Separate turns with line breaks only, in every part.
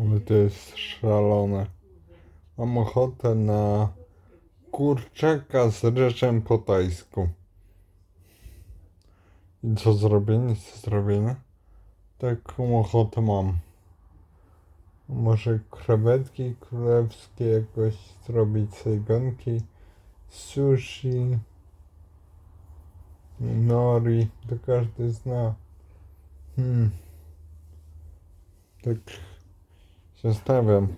Ale to jest szalone. Mam ochotę na kurczaka z ryżem po tajsku. I co zrobię? Nic do zrobienia. Taką ochotę mam. Może krewetki królewskie jakoś zrobić, sejgonki, sushi, nori, to każdy zna. Hmm. Tak się zastanawiam,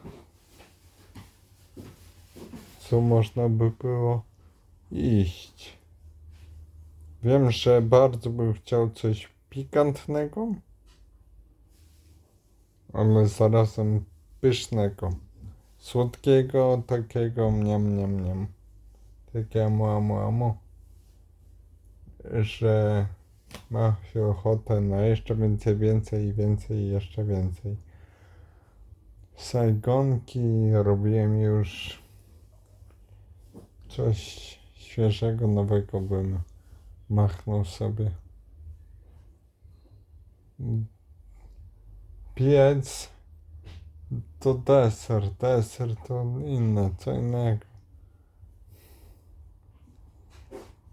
co można by było iść. Wiem, że bardzo bym chciał coś pikantnego, ale zarazem pysznego. Słodkiego, takiego mniam, mniam, mniam. Takie mu, mu, mu. Że ma się ochotę na jeszcze więcej, więcej więcej i jeszcze więcej. Sajgonki robiłem już coś świeżego, nowego bym machnął sobie. Piec to deser, deser to inne, co innego.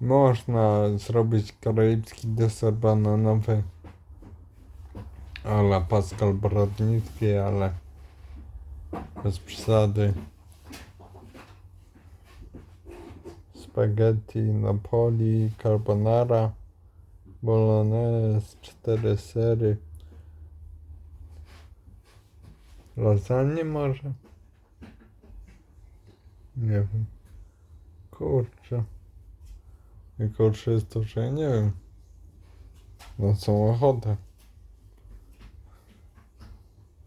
Można zrobić karaibski deser bananowy ale Pascal Brodnicki, ale bez przesady. Spaghetti Napoli, carbonara, bolognese, cztery sery. Lasagne może? Nie wiem. Kurczę. Najgorsze jest to, że ja nie wiem. Na co ochotę.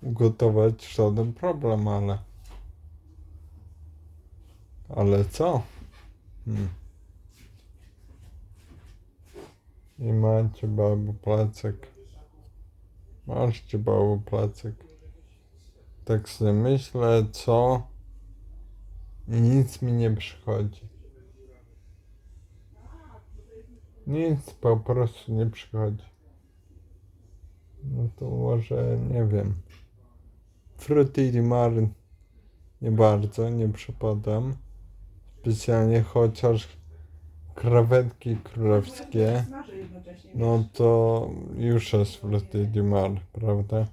Ugotować żaden problem, ale. Ale co? Hmm. I macie babu placek. Masz babu placek. Tak sobie myślę, co? I nic mi nie przychodzi. Nic po prostu nie przychodzi. No to może nie wiem. Fruity di mare nie bardzo, nie przypadam. Specjalnie chociaż krewetki królewskie, no to już jest fruity di mare, prawda?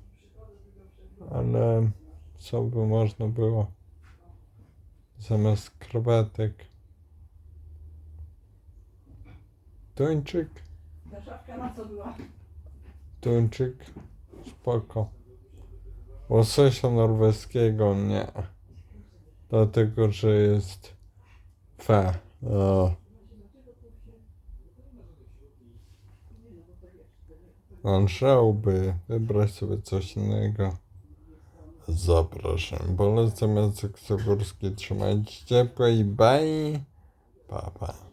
Ale co by można było zamiast krewetek? Tuńczyk?
Ta szafka na co była?
Tuńczyk? Spoko. Łososia norweskiego nie. Dlatego, że jest fe. O. Należałoby wybrać sobie coś innego. Zapraszam. Bolec zamiast Zagórski. Trzymajcie ciepło i bye. Pa, pa.